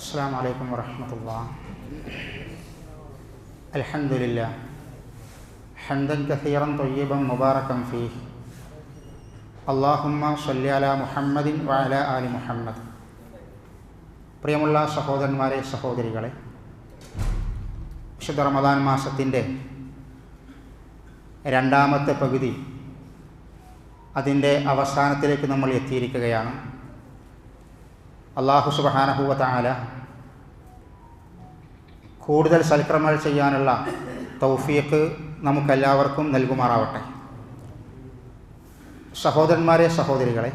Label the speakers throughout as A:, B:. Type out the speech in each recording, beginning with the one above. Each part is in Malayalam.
A: السلام عليكم ورحمة الله الحمد لله حمدا كثيرا طيبا مباركا فيه اللهم صل على محمد وعلى آل محمد പ്രിയമുള്ള സഹോദരന്മാരെ സഹോദരികളെ വിശുദ്ധ റമദാൻ മാസത്തിൻ്റെ രണ്ടാമത്തെ പകുതി അതിൻ്റെ അവസാനത്തിലേക്ക് നമ്മൾ എത്തിയിരിക്കുകയാണ് അള്ളാഹു സുബഹാനഹൂവത്താല കൂടുതൽ സൽക്രമങ്ങൾ ചെയ്യാനുള്ള തൗഫീഖ് നമുക്കെല്ലാവർക്കും നൽകുമാറാവട്ടെ. സഹോദരന്മാരെ സഹോദരികളെ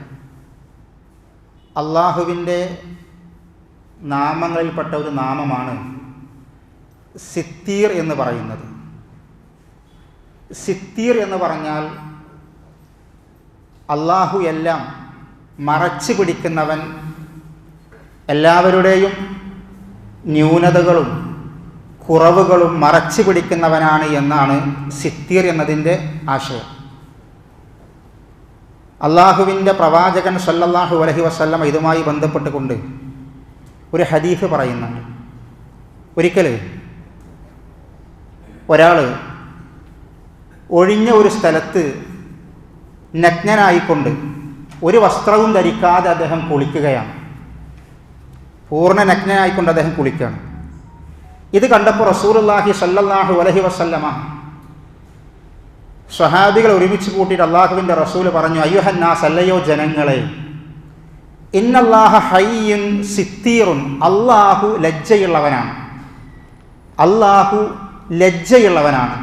A: അള്ളാഹുവിന്റെ നാമങ്ങളിൽപ്പെട്ട ഒരു നാമമാണ് സിത്തീർ എന്ന് പറയുന്നത്. സിത്തീർ എന്ന് പറഞ്ഞാൽ അള്ളാഹു എല്ലാം മറച്ചു പിടിക്കുന്നവൻ എല്ലാവരുടെയും ന്യൂനതകളും കുറവുകളും മറച്ചു പിടിക്കുന്നവനാണ് എന്നാണ് സിത്തീർ എന്നതിന്റെ ആശയം. അള്ളാഹുവിന്റെ പ്രവാചകൻ സല്ലല്ലാഹു അലഹി വസ്ല്ലം ഇതുമായി ബന്ധപ്പെട്ടുകൊണ്ട് ഒരു ഹദീഫ് പറയുന്നുണ്ട്. ഒരിക്കൽ ഒരാൾ ഒഴിഞ്ഞ ഒരു സ്ഥലത്ത് നഗ്നനായിക്കൊണ്ട് ഒരു വസ്ത്രവും ധരിക്കാതെ അദ്ദേഹം കുളിക്കുകയാണ്. പൂർണ നഗ്നനായിക്കൊണ്ട് അദ്ദേഹം കുളിക്കുകയാണ്. ഇത് കണ്ടപ്പോൾ റസൂലുല്ലാഹി സല്ലാഹു അലഹി വസല്ലമ സ്വഹാബികൾ ഒരുമിച്ച് കൂട്ടിയിട്ട് അള്ളാഹുവിന്റെ റസൂൽ പറഞ്ഞു അയ്യുഹന്നാസ് അല്ലയോ ജനങ്ങളെ ഇന്നല്ലാഹ ഹയ്യുൻ അള്ളാഹു ലജ്ജയുള്ളവനാണ്. അള്ളാഹു ലജ്ജയുള്ളവനാണ്.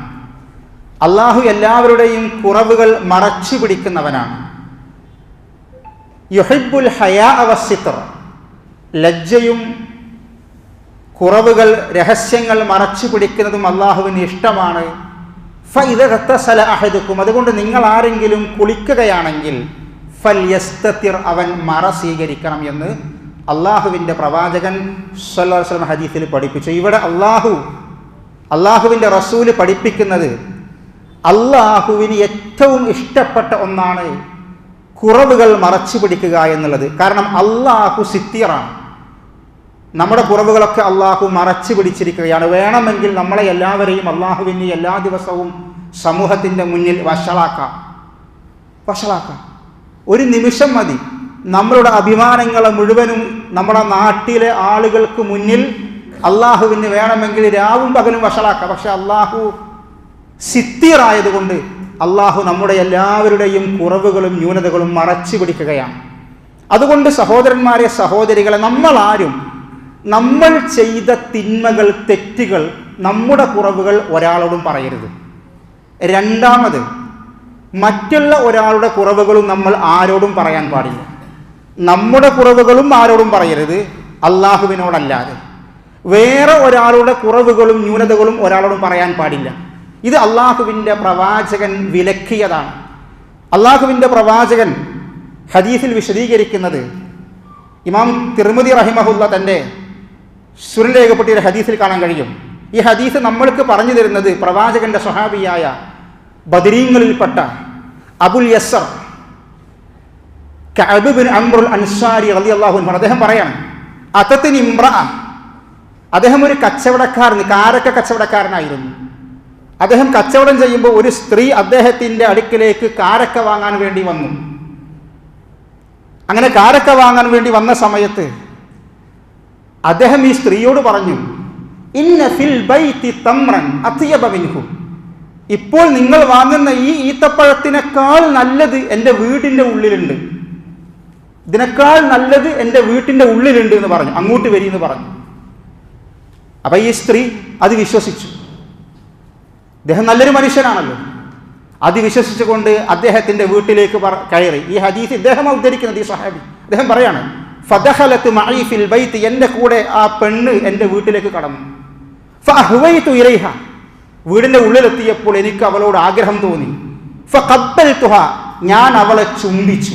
A: അള്ളാഹു എല്ലാവരുടെയും കുറവുകൾ മറച്ചു പിടിക്കുന്നവനാണ് യുഹിബുൽ ഹയാ അവസിത്തർ ലജ്ജയും കുറവുകൾ രഹസ്യങ്ങൾ മറച്ചു പിടിക്കുന്നതും അള്ളാഹുവിന് ഇഷ്ടമാണ്. ഫൈതല അഹദുക്കും. അതുകൊണ്ട് നിങ്ങൾ ആരെങ്കിലും കുളിക്കുകയാണെങ്കിൽ ഫൽ യസ്തത്തിർ അവൻ മറ സ്വീകരിക്കണം എന്ന് അള്ളാഹുവിന്റെ പ്രവാചകൻ സല്ലാസ്ലം ഹദീസിൽ പഠിപ്പിച്ചു. ഇവിടെ അള്ളാഹു അള്ളാഹുവിന്റെ റസൂൽ പഠിപ്പിക്കുന്നത് അള്ളാഹുവിന് ഏറ്റവും ഇഷ്ടപ്പെട്ട ഒന്നാണ് കുറവുകൾ മറച്ചു പിടിക്കുക എന്നുള്ളത്. കാരണം അള്ളാഹു സിത്തിയറാണ് നമ്മുടെ കുറവുകളൊക്കെ അള്ളാഹു മറച്ചു പിടിച്ചിരിക്കുകയാണ്. വേണമെങ്കിൽ നമ്മളെ എല്ലാവരെയും അള്ളാഹുവിന് എല്ലാ ദിവസവും സമൂഹത്തിന്റെ മുന്നിൽ വഷളാക്കാം. വഷളാക്കാം. ഒരു നിമിഷം മതി. നമ്മളുടെ അഭിമാനങ്ങളെ മുഴുവനും നമ്മുടെ നാട്ടിലെ ആളുകൾക്ക് മുന്നിൽ അള്ളാഹുവിന് വേണമെങ്കിൽ രാവും പകലും വഷളാക്കാം. പക്ഷെ അള്ളാഹു സിത്തിയറായതുകൊണ്ട് അള്ളാഹു നമ്മുടെ എല്ലാവരുടെയും കുറവുകളും ന്യൂനതകളും മറച്ചു പിടിക്കുകയാണ്. അതുകൊണ്ട് സഹോദരന്മാരെ സഹോദരികളെ നമ്മളാരും നമ്മൾ ചെയ്ത തിന്മകൾ തെറ്റുകൾ നമ്മുടെ കുറവുകൾ ഒരാളോടും പറയരുത്. രണ്ടാമത് മറ്റുള്ള ഒരാളുടെ കുറവുകളും നമ്മൾ ആരോടും പറയാൻ പാടില്ല. നമ്മുടെ കുറവുകളും ആരോടും പറയരുത് അള്ളാഹുവിനോടല്ലാതെ. വേറെ ഒരാളുടെ കുറവുകളും ന്യൂനതകളും ഒരാളോടും പറയാൻ പാടില്ല. ഇത് അള്ളാഹുവിന്റെ പ്രവാചകൻ വിലക്കിയതാണ്. അള്ളാഹുവിന്റെ പ്രവാചകൻ ഹദീസിൽ വിശദീകരിക്കുന്നത് ഇമാം തിരുമതി റഹിമഹുല്ല തന്റെ സുരൻ രേഖപ്പെട്ടിയ ഹദീസിൽ കാണാൻ കഴിയും. ഈ ഹദീസ് നമ്മൾക്ക് പറഞ്ഞു തരുന്നത് പ്രവാചകന്റെ സ്വഹാബിയായ ബദരീങ്ങളിൽപ്പെട്ട അബുൽ യസർ അംറുൽ അൻസാരി അദ്ദേഹം പറയാണ് അത്തത്തിന് ഇമ്ര അദ്ദേഹം ഒരു കച്ചവടക്കാരൻ കാരക്ക കച്ചവടക്കാരനായിരുന്നു. അദ്ദേഹം കച്ചവടം ചെയ്യുമ്പോൾ ഒരു സ്ത്രീ അദ്ദേഹത്തിന്റെ അടുക്കിലേക്ക് കാരക്ക വാങ്ങാൻ വേണ്ടി വന്നു. അങ്ങനെ കാരക്ക വാങ്ങാൻ വേണ്ടി വന്ന സമയത്ത് അദ്ദേഹം ഈ സ്ത്രീയോട് പറഞ്ഞു ഇന്ന ഫിൽ ബൈത്തി തമ്രൻ അത്യബമിൻഹു ഇപ്പോൾ നിങ്ങൾ വാങ്ങുന്ന ഈ ഈത്തപ്പഴത്തിനേക്കാൾ നല്ലത് എന്റെ വീടിന്റെ ഉള്ളിലുണ്ട്. ഇതിനേക്കാൾ നല്ലത് എന്റെ വീട്ടിന്റെ ഉള്ളിലുണ്ട് എന്ന് പറഞ്ഞു അങ്ങോട്ട് വരി എന്ന് പറഞ്ഞു. അപ്പം ഈ സ്ത്രീ അത് വിശ്വസിച്ചു. അദ്ദേഹം നല്ലൊരു മനുഷ്യനാണല്ലോ. അത് വിശ്വസിച്ചുകൊണ്ട് അദ്ദേഹത്തിന്റെ വീട്ടിലേക്ക് കയറി. ഈ ഹദീസ് ഇദ്ദേഹം ഉദ്ധരിക്കുന്നത് ഈ സഹാബി. അദ്ദേഹം പറയാണ് ഫദഹലത്ത് മഈഫിൽ ബൈത്ത് എന്റെ കൂടെ ആ പെണ്ണ് എന്റെ വീട്ടിലേക്ക് കടന്നു. ഫഹ്വൈത്തു ഇലൈഹ. വീടിന്റെ ഉള്ളിലെത്തിയപ്പോൾ എനിക്ക് അവളോട് ആഗ്രഹം തോന്നി. ഫ കബ്ബൽ തുഹ ഞാൻ അവളെ ചുംബിച്ചു.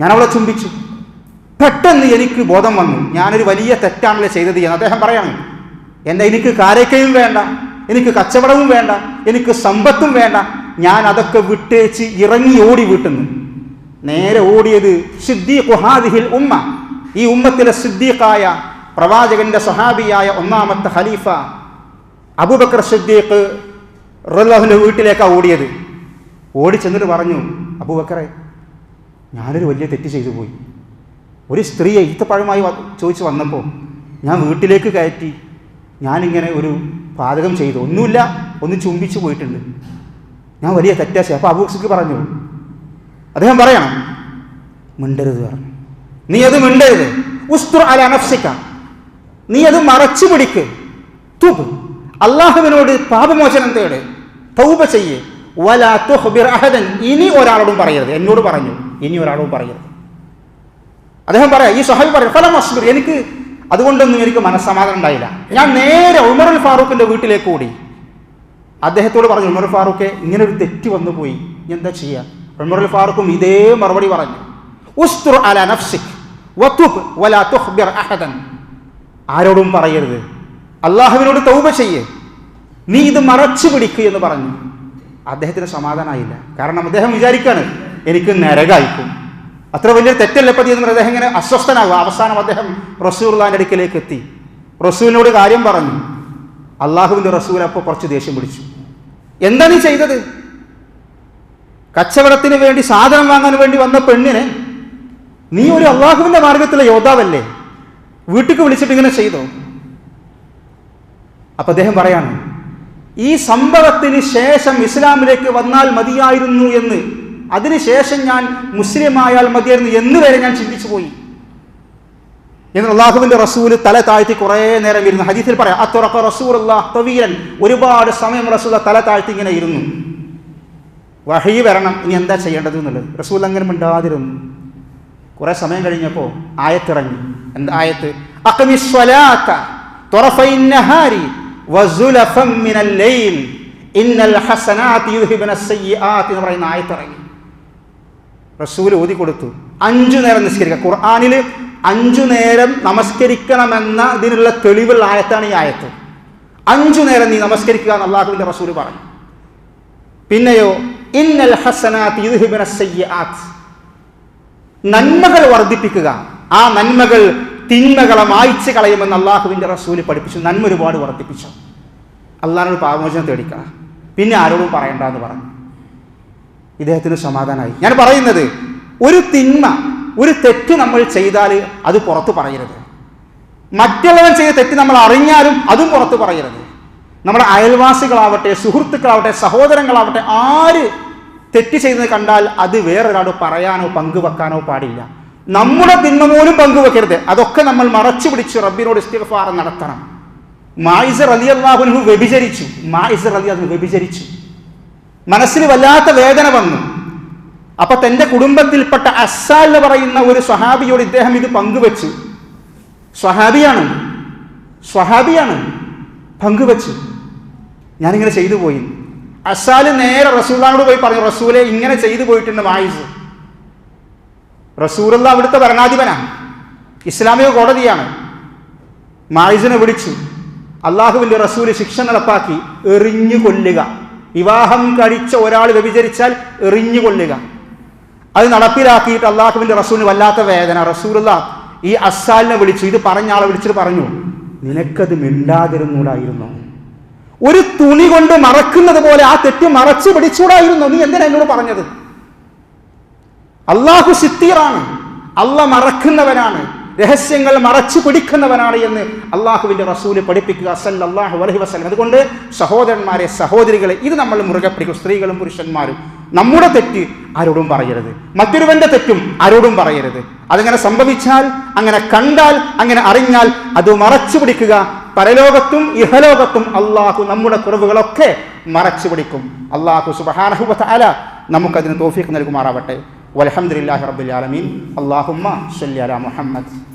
A: ഞാൻ അവളെ ചുംബിച്ചു. പെട്ടെന്ന് എനിക്ക് ബോധം വന്നു. ഞാനൊരു വലിയ തെറ്റാണല്ലോ ചെയ്തത് എന്ന് അദ്ദേഹം പറയാണ്. എന്റെ എനിക്ക് കാരക്കയും വേണ്ട എനിക്ക് കച്ചവടവും വേണ്ട എനിക്ക് സമ്പത്തും വേണ്ട. ഞാൻ അതൊക്കെ വിട്ടേച്ച് ഇറങ്ങി ഓടി വീട്ടുന്നു. നേരെ ഓടിയത് സിദ്ദീഖ് ഹാദിഹിൽ ഉമ്മ. ഈ ഉമ്മത്തിലെ സിദ്ദീഖായ പ്രവാചകന്റെ സഹാബിയായ ഒന്നാമത്തെ ഖലീഫ അബൂബക്കർ സിദ്ദീഖ് റല്ലാഹുവിന്റെ വീട്ടിലേക്കാണ് ഓടിയത്. ഓടി ചെന്നിട്ട് പറഞ്ഞു അബൂബക്കറെ ഞാനൊരു വലിയ തെറ്റ് ചെയ്തു പോയി. ഒരു സ്ത്രീയെ ഈത്തപ്പഴമായി ചോദിച്ചു വന്നപ്പോൾ ഞാൻ വീട്ടിലേക്ക് കയറ്റി. ഞാനിങ്ങനെ ഒരു പാചകം ചെയ്തു. ഒന്നുമില്ല ഒന്ന് ചുംബിച്ചു പോയിട്ടുണ്ട്. ഞാൻ വലിയ തെറ്റാശ അപ്പോൾ അബൂസിക്ക് പറഞ്ഞു അദ്ദേഹം പറയണം മിണ്ടരുത് പറഞ്ഞു. നീ അത് മിണ്ടരുത്. ഉസ്തുർ അല അനഫ്സിക്ക നീ അത് മറച്ചു പിടിക്ക്. തുബ് അള്ളാഹുവിനോട് പാപമോചനം തേട്. തൗബ ചെയ്യ്. അഹദൻ. ഇനി ഒരാളോടും പറയരുത്. എന്നോട് പറഞ്ഞു. ഇനി ഒരാളോടും പറയരുത്. അദ്ദേഹം പറയാം ഈ സഹാബി പറയാം. ഫലം അസ്ബിർ. എനിക്ക് അതുകൊണ്ടൊന്നും എനിക്ക് മനസ്സമാധാനം ഉണ്ടായില്ല. ഞാൻ നേരെ ഉമർ ഉമറുൽ ഫാറൂഖിന്റെ വീട്ടിലേക്ക് ഓടി. അദ്ദേഹത്തോട് പറഞ്ഞു ഉമർ ഫാറൂഖെ ഇങ്ങനെ ഒരു തെറ്റ് വന്നു പോയി എന്താ ചെയ്യുക ഉമറുൽ ഫാറൂഖും ഇതേ മറുപടി പറഞ്ഞു. ഉസ്തുർ അല നഫ്സിക് വതുബ് വലാ തുഖ്ബിർ അഹദൻ. ആരോടും പറയരുത്. അള്ളാഹുവിനോട് തൗബ ചെയ്യേ. നീ ഇത് മറച്ചു പിടിക്കുക എന്ന് പറഞ്ഞു. അദ്ദേഹത്തിന് സമാധാനമായില്ല കാരണം അദ്ദേഹം വിചാരിക്കാണ് എനിക്ക് നരകായിക്കും. അത്ര വലിയ തെറ്റല്ല പതി എന്ന് അദ്ദേഹം ഇങ്ങനെ അസ്വസ്ഥനാകും അവസാനം അദ്ദേഹം റസൂർലാന്റെ അടുക്കലേക്ക് എത്തി. റസൂലിനോട് കാര്യം പറഞ്ഞു. അള്ളാഹുവിന്റെ റസൂൽ അപ്പോൾ കുറച്ച് ദേഷ്യം പിടിച്ചു. എന്താ നീ ചെയ്തത്? കച്ചവടത്തിന് വേണ്ടി സാധനം വാങ്ങാൻ വേണ്ടി വന്ന പെണ്ണിനെ നീ ഒരു അള്ളാഹുവിന്റെ മാർഗത്തിലെ യോദ്ധാവല്ലേ? വീട്ടിക്ക് വിളിച്ചിട്ട് ഇങ്ങനെ ചെയ്തോ? അപ്പൊ അദ്ദേഹം പറയാണ് ഈ സംഭവത്തിന് ശേഷം ഇസ്ലാമിലേക്ക് വന്നാൽ മതിയായിരുന്നു എന്ന്. അതിനുശേഷം ഞാൻ മുസ്ലിം ആയാൽ മതിയായിരുന്നു എന്ന് വരെ ഞാൻ ചിന്തിച്ചു പോയി. എന്ന് അള്ളാഹുവിന്റെ റസൂൽ തല താഴ്ത്തി കുറേ നേരം ഇരുന്നു. ഹദീസിൽ പറയാം അത്തുറക്ക റസൂൽ തവീരൻ ഒരുപാട് സമയം റസൂൽ തല താഴ്ത്തി ഇങ്ങനെ ഇരുന്നു. വഹി വരണം ഇനി എന്താ ചെയ്യേണ്ടത് എന്നുള്ളത്. റസൂൽ അങ്ങനെ മിണ്ടാതിരുന്നു. കുറേ സമയം കഴിഞ്ഞപ്പോൾ ആയത്തിറങ്ങി. എന്താ ആയത്ത്? എന്ന് പറയുന്ന ആയത്തിറങ്ങി. റസൂൽ ഓതി കൊടുത്തു. അഞ്ചു നേരം നിസ്കരിക്കുക ഖുർആാനിൽ അഞ്ചു നേരം നമസ്കരിക്കണമെന്ന ഇതിനുള്ള തെളിവുള്ള ആയത്താണ് ഈ ആയത്ത്. അഞ്ചു നേരം നീ നമസ്കരിക്കുക എന്ന് അള്ളാഹുവിന്റെ റസൂൽ പറഞ്ഞു. പിന്നെയോ ഇന്നൽ സയ്യാത്ത് നന്മകൾ വർദ്ധിപ്പിക്കുക. ആ നന്മകൾ തിന്മകളെ മായ്ച്ചു കളയുമെന്ന് അള്ളാഹുവിന്റെ റസൂൽ പഠിപ്പിച്ചു. നന്മ ഒരുപാട് വർദ്ധിപ്പിച്ചു. അള്ളാഹിനോട് പാപമോചനം തേടിക്കണം പിന്നെ ആരോടും പറയണ്ട എന്ന് പറഞ്ഞു. ഇദ്ദേഹത്തിന് സമാധാനമായി ഞാൻ പറയുന്നത് ഒരു തിന്മ ഒരു തെറ്റ് നമ്മൾ ചെയ്താൽ അത് പുറത്ത് പറയരുത്. മറ്റുള്ളവൻ ചെയ്ത തെറ്റ് നമ്മൾ അറിഞ്ഞാലും അതും പുറത്ത് പറയരുത്. നമ്മുടെ അയൽവാസികളാവട്ടെ സുഹൃത്തുക്കളാവട്ടെ സഹോദരങ്ങളാവട്ടെ ആര് തെറ്റ് ചെയ്തത് കണ്ടാൽ അത് വേറൊരാളോട് പറയാനോ പങ്കുവെക്കാനോ പാടില്ല. നമ്മുടെ തിന്മ പോലും പങ്കുവെക്കരുത്. അതൊക്കെ നമ്മൾ മറച്ചു പിടിച്ച് റബ്ബിനോട് ഇസ്തിഗ്ഫാർ നടത്തണം. മായിസർ അലി അള്ളാഹുനു വ്യഭിചരിച്ചു. മായിസർ അലി അതിന് വ്യഭിചരിച്ചു. മനസ്സിൽ വല്ലാത്ത വേദന വന്നു. അപ്പൊ തന്റെ കുടുംബത്തിൽപ്പെട്ട അസാൽ എന്ന് പറയുന്ന ഒരു സ്വഹാബിയോട് ഇദ്ദേഹം ഇത് പങ്കുവെച്ചു. സ്വഹാബിയാണ്. സ്വഹാബിയാണ് പങ്കുവെച്ചു. ഞാനിങ്ങനെ ചെയ്തു പോയി. അസാൽ നേരെ റസൂലാനോട് പോയി പറഞ്ഞു റസൂലെ ഇങ്ങനെ ചെയ്തു പോയിട്ടുണ്ട് മായിസ്. റസൂലുള്ള അവിടുത്തെ ഭരണാധിപനാണ് ഇസ്ലാമിക കോടതിയാണ്. മായിസിനെ വിളിച്ചു. അള്ളാഹുവിന്റെ റസൂൽ ശിക്ഷ നടപ്പാക്കി എറിഞ്ഞു കൊല്ലുക. വിവാഹം കഴിച്ച ഒരാൾ വ്യഭിചരിച്ചാൽ എറിഞ്ഞു കൊല്ലുക. അത് നടപ്പിലാക്കിയിട്ട് അള്ളാഹുവിന്റെ റസൂലിന് വല്ലാത്ത വേദന. റസൂലുള്ള ഈ അസാലിനെ വിളിച്ചു. ഇത് പറഞ്ഞ ആളെ വിളിച്ചിട്ട് പറഞ്ഞു നിനക്കത് മിണ്ടാതിരുന്നൂടായിരുന്നു. ഒരു തുണി കൊണ്ട് മറക്കുന്നത് പോലെ ആ തെറ്റ് മറച്ചു പിടിച്ചൂടായിരുന്നു നീ എന്തിനാ എന്നോട് പറഞ്ഞത്? അള്ളാഹു സിത്തീറാണ് അല്ല മറക്കുന്നവനാണ്. രഹസ്യങ്ങൾ മറച്ചു പിടിക്കുന്നവനാണ് എന്ന് അള്ളാഹുവിന്റെ റസൂൽ പഠിപ്പിക്കുക സല്ലല്ലാഹു അലൈഹി വസ്ലം അതുകൊണ്ട് സഹോദരന്മാരെ സഹോദരികളെ ഇത് നമ്മൾ മുറുകെ പിടിക്കും. സ്ത്രീകളും പുരുഷന്മാരും. നമ്മുടെ തെറ്റ് ആരോടും പറയരുത്. മറ്റൊരുവന്റെ തെറ്റും ആരോടും പറയരുത്. അതങ്ങനെ സംഭവിച്ചാൽ അങ്ങനെ കണ്ടാൽ അങ്ങനെ അറിഞ്ഞാൽ അത് മറച്ചു പിടിക്കുക. പരലോകത്തും ഇഹലോകത്തും അള്ളാഹു നമ്മുടെ കുറവുകളൊക്കെ മറച്ചു പിടിക്കും. അള്ളാഹു സുബഹാനഹുബത്ത് അല നമുക്കതിന് തോഫീക്ക് നൽകുമാറാവട്ടെ. വലഹമുല്ലാഹി റബ്ബുൽ ആലമീൻ. അള്ളാഹുമ്മ സല്ലി അലാ മുഹമ്മദ്.